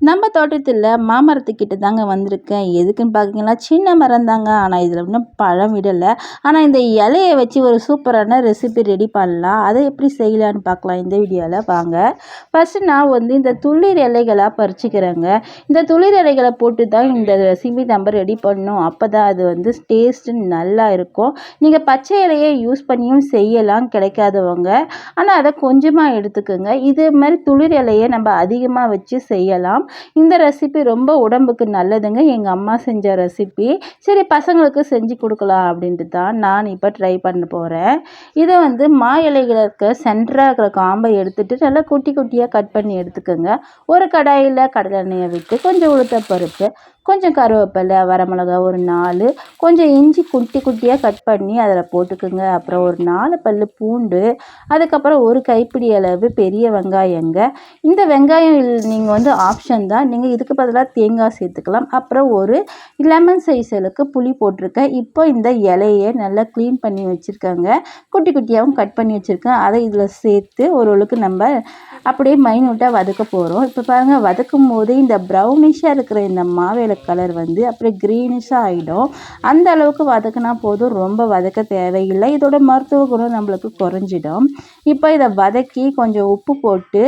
நம்ம தோட்டத்தில் மாமரத்துக்கிட்ட தாங்க வந்திருக்கேன். எதுக்குன்னு பார்த்தீங்கன்னா சின்ன மரம் தாங்க. ஆனால் இதில் இன்னும் பழம் விடலை. ஆனால் இந்த இலையை வச்சு ஒரு சூப்பரான ரெசிபி ரெடி பண்ணலாம். அதை எப்படி செய்யலான்னு பார்க்கலாம் இந்த வீடியோவில் வாங்க. ஃபஸ்ட்டு நான் வந்து இந்த துளிர் இலைகளாக பறிச்சுக்கிறேங்க. இந்த துளிர் இலைகளை போட்டு தான் இந்த ரெசிபி நம்ம ரெடி பண்ணணும். அப்போ தான் அது வந்து டேஸ்ட்டு நல்லா இருக்கும். நீங்கள் பச்சை இலையை யூஸ் பண்ணியும் செய்யலாம். கிடைக்காதவங்க. ஆனால் அதை கொஞ்சமாக எடுத்துக்கோங்க. இது மாதிரி துளிர் இலையை நம்ம அதிகமாக வச்சு செய்யலாம். இந்த ரெசிபி ரொம்ப உடம்புக்கு நல்லதுங்க. எங்கள் அம்மா செஞ்ச ரெசிபி சரி பசங்களுக்கு செஞ்சு கொடுக்கலாம் அப்படின்ட்டு தான் நான் இப்போ ட்ரை பண்ண போகிறேன் இதை வந்து மா இலைகளுக்கு சென்டராக இருக்கிற காம்பை எடுத்துகிட்டு நல்லா குட்டி குட்டியாக கட் பண்ணி எடுத்துக்கோங்க. ஒரு கடாயில் கடலெண்ணெயை விட்டு கொஞ்சம் உளுத்த பருப்பு கொஞ்சம் கருவேப்பிலை வரமிளகா ஒரு நாலு. கொஞ்சம் இஞ்சி குட்டி குட்டியாக கட் பண்ணி அதில் போட்டுக்குங்க. அப்புறம் ஒரு நாலு பல் பூண்டு. அதுக்கப்புறம் ஒரு கைப்பிடி அளவு பெரிய வெங்காயங்க. இந்த வெங்காயம் நீங்கள் வந்து ஆப்ஷன் தான். நீங்கள் இதுக்கு பதிலாக தேங்காய் சேர்த்துக்கலாம். அப்புறம் ஒரு லெமன் சைஸ் அளவுக்கு புளி போட்டிருக்கேன். இப்போ இந்த இலையை நல்லா க்ளீன் பண்ணி வச்சுருக்கேங்க. குட்டி குட்டியாகவும் கட் பண்ணி வச்சுருக்கேன். அதை இதில் சேர்த்து ஓரளவுக்கு நம்ம அப்படியே மைனூட்டாக வதக்க போகிறோம் இப்போ பாருங்கள் வதக்கும் போது இந்த ப்ரௌனிஷாக இருக்கிற இந்த மாவேல கலர் வந்து அப்படியே க்ரீனிஷாக ஆகிடும் அந்த அளவுக்கு வதக்கினா போதும். ரொம்ப வதக்க தேவையில்லை. இதோட மருத்துவ குணம் நம்மளுக்கு குறைஞ்சிடும். இப்போ இதை வதக்கி கொஞ்சம் உப்பு போட்டு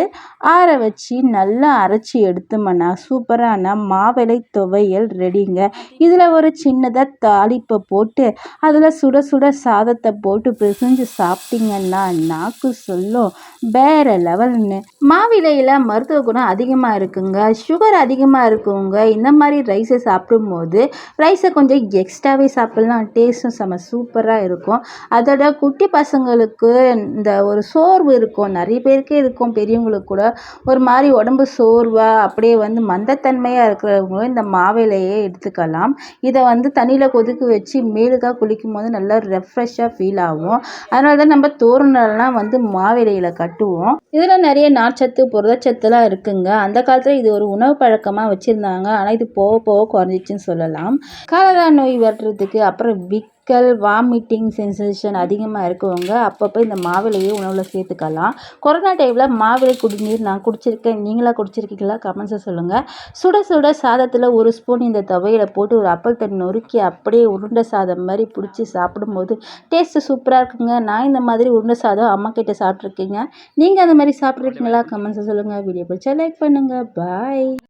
ஆற வச்சு நல்லா அரைச்சி எடுத்தோம்னா சூப்பரான மாவிளை துவையல் ரெடிங்க. இதில் ஒரு சின்னதாக தாளிப்பை போட்டு அதில் சுட சுட சாதத்தை போட்டு பிசைஞ்சு சாப்பிட்டீங்கன்னா நாக்கு சொல்லும். வேற லெவல்னு. மாவிலையில் மருத்துவ குணம் அதிகமாக இருக்குங்க. சுகர் அதிகமாக இருக்குங்க. இந்த மாதிரி ரைஸை சாப்பிடும்போது ரைஸை கொஞ்சம் எக்ஸ்ட்ராவே சாப்பிட்லாம் டேஸ்ட்டும் செம்ம சூப்பராக இருக்கும். அதோட குட்டி பசங்களுக்கு இந்த ஒரு சோர்வு இருக்கும். நிறைய பேருக்கே இருக்கும். பெரியவங்களுக்கு கூட ஒரு மாதிரி உடம்பு சோர்வாக அப்படியே வந்து மந்தத்தன்மையாக இருக்கிறவங்களும் இந்த மாவிலையே எடுத்துக்கலாம். இதை வந்து தண்ணியில் கொதிக்க வச்சு மேலுக்காக குளிக்கும் போது நல்லா ரெஃப்ரெஷ்ஷாக ஃபீல் ஆகும். அதனால தான் நம்ம தோரணெல்லாம் வந்து மாவிலையில் கட்டுவோம். இதில் நிறைய நார்ச்சத்து புரதச்சத்துலாம் இருக்குங்க. அந்த காலத்தில் இது ஒரு உணவு பழக்கமாக வச்சுருந்தாங்க. ஆனால் இது போக போக குறைஞ்சிச்சுன்னு சொல்லலாம். காலரா நோய் வர்றதுக்கு அப்புறம் விக்கல் வாமிட்டிங் சென்சேஷன் அதிகமாக இருக்கவங்க அப்பப்போ இந்த மாவிலையை உணவில் சேர்த்துக்கலாம். கொரோனா டைமில் மாவிலை குடிநீர் நான் குடிச்சிருக்கேன் நீங்களாக குடிச்சிருக்கீங்களா? கமெண்ட்ஸை சொல்லுங்கள் சுட சுட சாதத்தில் ஒரு ஸ்பூன் இந்த துவையில போட்டு ஒரு அப்பல் தண்ணி நொறுக்கி அப்படியே உருண்டை சாதம் மாதிரி பிடிச்சி சாப்பிடும்போது டேஸ்ட்டு சூப்பராக இருக்குங்க. நான் இந்த மாதிரி உருண்டை சாதம் அம்மா கிட்ட சாப்பிட்ருக்கீங்க நீங்கள் அந்த மாதிரி சாப்பிட்ருக்கீங்களா கமெண்ட்ஸை சொல்லுங்கள் வீடியோ பிடிச்சா லைக் பண்ணுங்கள் பாய்